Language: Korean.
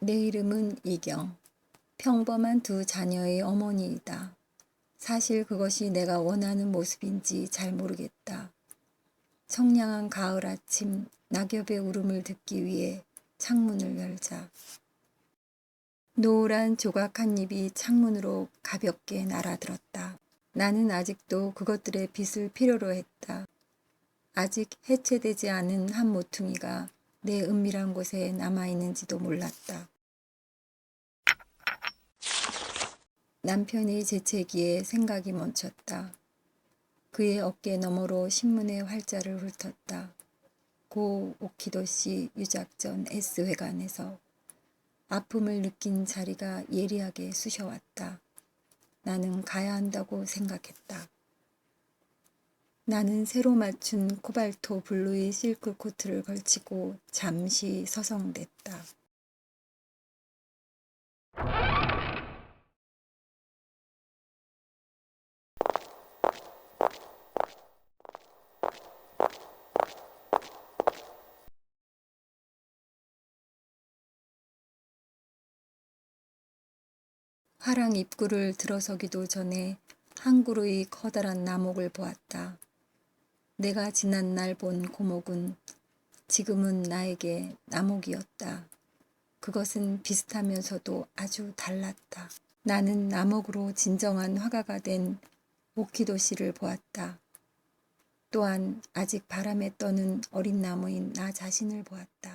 내 이름은 이경. 평범한 두 자녀의 어머니이다. 사실 그것이 내가 원하는 모습인지 잘 모르겠다. 청량한 가을 아침 낙엽의 울음을 듣기 위해 창문을 열자. 노란 조각 한 입이 창문으로 가볍게 날아들었다. 나는 아직도 그것들의 빛을 필요로 했다. 아직 해체되지 않은 한 모퉁이가 내 은밀한 곳에 남아있는지도 몰랐다. 남편의 재채기에 생각이 멈췄다. 그의 어깨 너머로 신문의 활자를 훑었다. 고 오키도시 유작전 S회관에서 아픔을 느낀 자리가 예리하게 쑤셔왔다. 나는 가야 한다고 생각했다. 나는 새로 맞춘 코발토 블루의 실크 코트를 걸치고 잠시 서성댔다. 화랑 입구를 들어서기도 전에 한 그루의 커다란 나목을 보았다. 내가 지난 날 본 고목은 지금은 나에게 나목이었다. 그것은 비슷하면서도 아주 달랐다. 나는 나목으로 진정한 화가가 된 오키도시를 보았다. 또한 아직 바람에 떠는 어린 나무인 나 자신을 보았다.